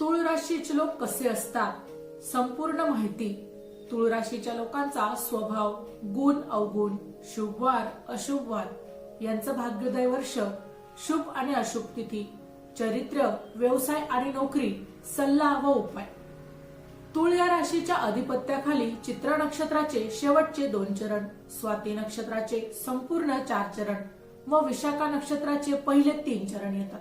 तुळ राशीचे लोक कसे असतात? संपूर्ण माहिती तुळ राशीच्या लोकांचा स्वभाव गुण अवगुण शुभवार अशुभवार यांचं भाग्योदय वर्ष शुभ आणि अशुभ तिथी चरित्र व्यवसाय आणि नोकरी सल्ला व उपाय. तुळ या राशीच्या अधिपत्याखाली चित्र नक्षत्राचे शेवटचे दोन चरण स्वाती नक्षत्राचे संपूर्ण चार चरण व विशाखा नक्षत्राचे पहिले तीन चरण येतात.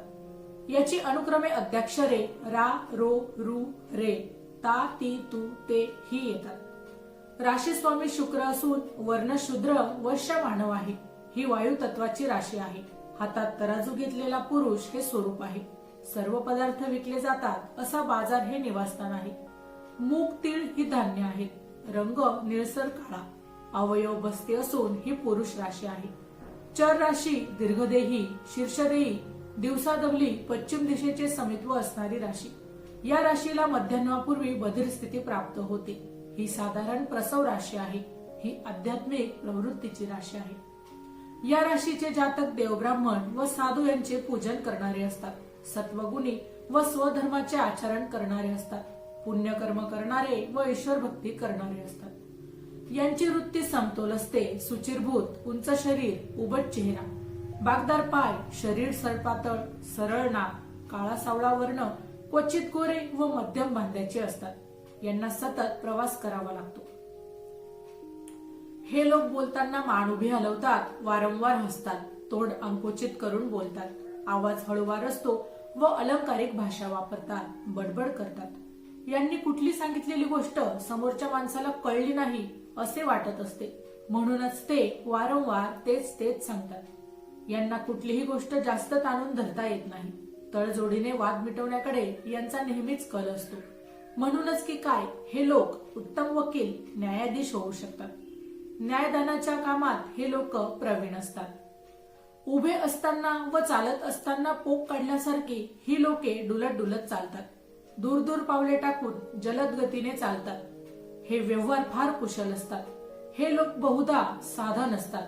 याची अनुक्रमे अध्यक्षरे रा रो रु रे ता ती तू ते ही येतात. राशी स्वामी शुक्र असून वर्ण शूद्र वर्ष मानव आहे. ही वायू तत्वाची राशी आहे. हातात तराजू घेतलेला पुरुष हे स्वरूप आहे. सर्व पदार्थ विकले जातात असा बाजार हे निवासस्थान आहे. मूग तीळ ही धान्य आहेत रंग निळसर काळा. अवयव बस्ती असून ही पुरुष राशी आहे. चर राशी दीर्घदेही शीर्षदेही दिवसादवली पश्चिम दिशेचे समित्व असणारी राशी. या राशीला मध्यान्हापूर्वी बधिर स्थिती प्राप्त होते. ही साधारण प्रसव राशी आहे. ही आध्यात्मिक प्रवृत्तीची राशी आहे. या राशीचे जातक देवब्राह्मण व साधू यांचे पूजन करणारे असतात. सत्वगुणी व स्वधर्माचे आचरण करणारे असतात. पुण्यकर्म करणारे व ईश्वर भक्ती करणारे असतात. यांची वृत्ती समतोल असते सुचिरभूत उंच शरीर उबट चेहरा. बागदार पाय शरीर सरपातळ सरळ नाक काळा सावळा वर्ण क्वचित गोरे व मध्यम बांध्याचे असतात. यांना सतत प्रवास करावा लागतो. हे लोक बोलताना मान उभी हलवतात वारंवार हसतात तोंड अंकुचित करून बोलतात आवाज हळूवार असतो व अलंकारिक भाषा वापरतात बडबड करतात. यांनी कुठली सांगितलेली गोष्ट समोरच्या माणसाला कळली नाही असे वाटत असते. म्हणूनच ते वारंवार तेच तेच सांगतात. यांना कुठलीही गोष्ट जास्त ताणून धरता येत नाही. तळजोडीने वाद मिटवण्याकडे यांचा नेहमीच कल असतो. म्हणूनच की काय हे लोक उत्तम वकील न्यायाधीश होऊ शकतात. न्यायदानाच्या कामात हे लोक प्रवीण असतात. उभे असताना व चालत असताना पोक काढल्यासारखी ही लोके डुलत डुलत चालतात. दूर दूर पावले टाकून जलद गतीने चालतात. हे व्यवहार फार कुशल असतात. हे लोक बहुधा साधन असतात.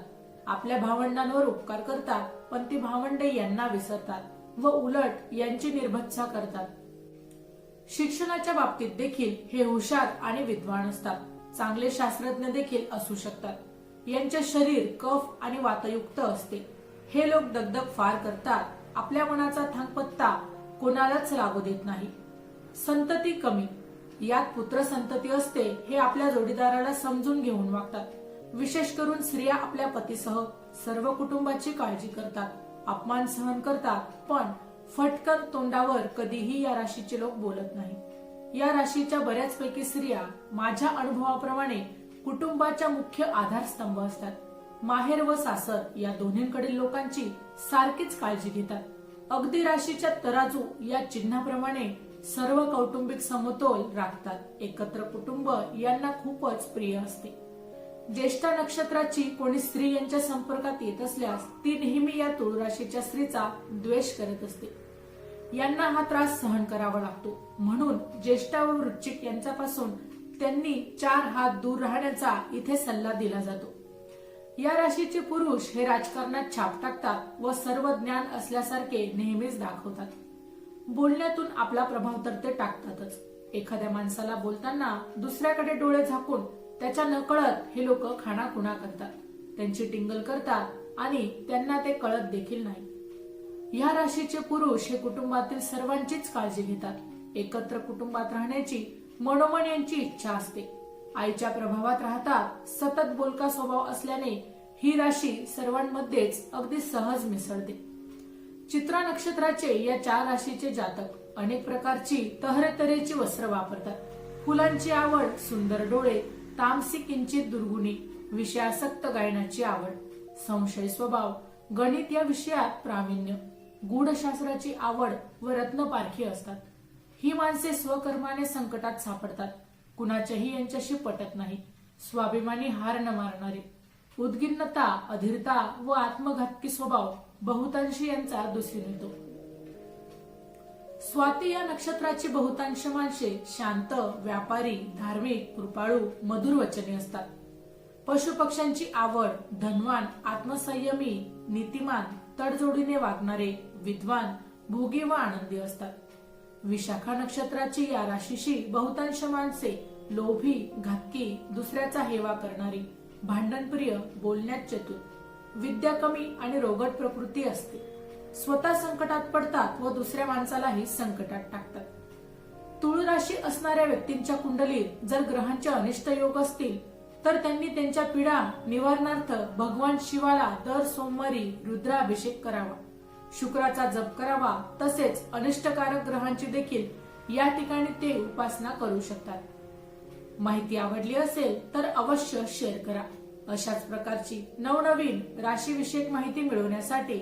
आपल्या भावंडांवर उपकार करतात पण ती भावंडे यांना विसरतात व उलट यांची निर्भत्सा करतात. शिक्षणाच्या बाबतीत देखील हे हुशार आणि विद्वान असतात. चांगले शास्त्रज्ञ देखील असू शकतात. यांचे शरीर कफ आणि वातयुक्त असते. हे लोक दगदग फार करतात. आपल्या मनाचा थांगपत्ता कोणालाच लागू देत नाही. संतती कमी. यात पुत्र संतती असते हे आपल्या जोडीदाराला समजून घेऊन वागतात. विशेष करून स्त्रिया आपल्या पतीसह सर्व कुटुंबाची काळजी करतात अपमान सहन करतात पण फटकन तोंडावर कधीही या राशीचे लोक बोलत नाही. या राशीच्या बऱ्याचपैकी स्त्रिया माझ्या अनुभवाप्रमाणे कुटुंबाच्या मुख्य आधारस्तंभ असतात. माहेर व सासर या दोन्हीकडील लोकांची सारखीच काळजी घेतात. अगदी राशीच्या तराजू या चिन्हाप्रमाणे सर्व कौटुंबिक समतोल राखतात. एकत्र कुटुंब यांना खूपच प्रिय असते. ज्येष्ठा नक्षत्राची कोणी स्त्री यांच्या संपर्कात येत असल्यास ती नेहमी या तुळ राशीच्या स्त्रीचा द्वेष करत असते. यांना हा त्रास सहन करावा लागतो. म्हणून ज्येष्ठा व वृश्चिक यांच्यापासून त्यांनी चार हात दूर राहण्याचा इथे सल्ला दिला जातो. या राशीचे पुरुष हे राजकारणात छाप टाकतात व सर्व ज्ञान असल्यासारखे नेहमीच दाखवतात. बोलण्यातून आपला प्रभाव तर ते टाकतातच. एखाद्या माणसाला बोलताना दुसऱ्याकडे डोळे झाकून त्याच्या नकळत हे लोक खाणाखुणा करतात. त्यांची टिंगल करतात आणि त्यांना ते कळत देखील नाही. या राशीचे पुरुष हे कुटुंबातील सर्वांचीच काळजी घेतात. एकत्र कुटुंबात राहण्याची मनोमन यांची इच्छा असते. आईच्या प्रभावात राहतात सतत बोलका स्वभाव असल्याने ही राशी सर्वांमध्येच अगदी सहज मिसळते. चित्रा नक्षत्राचे या चार राशीचे जातक अनेक प्रकारची तहरेतरेची वस्त्र वापरतात. फुलांची आवड सुंदर डोळे तामसी किंचित दुर्गुणी विषयासक्त गायनाची आवड संशय स्वभाव गणित या विषयात प्रावीण्य गूढशास्त्राची आवड व रत्नपारखी असतात. ही माणसे स्वकर्माने संकटात सापडतात. कुणाच्याही यांच्याशी पटत नाही. स्वाभिमानी हार न मारणारे उद्गिन्नता अधीरता व आत्मघातकी स्वभाव बहुतांशी यांचा दुसरी मिळतो स्वाती या नक्षत्राची बहुतांश माणसे शांत व्यापारी धार्मिक कृपाळू मधुर वचने असतात. पशुपक्ष्यांची आवड धनवान आत्मसंयमी नीतिमान तडजोडीने वागणारे विद्वान भोगी व आनंदी असतात. विशाखा नक्षत्राची या राशीशी बहुतांश माणसे लोभी घातकी दुसऱ्याचा हेवा करणारी भांडणप्रिय बोलण्यात चतुर विद्या कमी आणि रोगट प्रकृती असते. स्वतः संकटात पडतात व दुसऱ्या माणसालाही संकटात टाकतात. तुळ राशी असणाऱ्या व्यक्तींच्या कुंडलीत जर ग्रहांचे अनिष्ट योग असतील तर त्यांनी त्यांच्या पीडा निवारणार्थ भगवान शिवाला दर सोमवारी रुद्राभिषेक करावा. शुक्राचा जप करावा तसेच अनिष्टकारक ग्रहांची देखील या ठिकाणी ते उपासना करू शकतात. माहिती आवडली असेल तर अवश्य शेअर करा. अशाच प्रकारची नवनवीन राशीविषयक माहिती मिळवण्यासाठी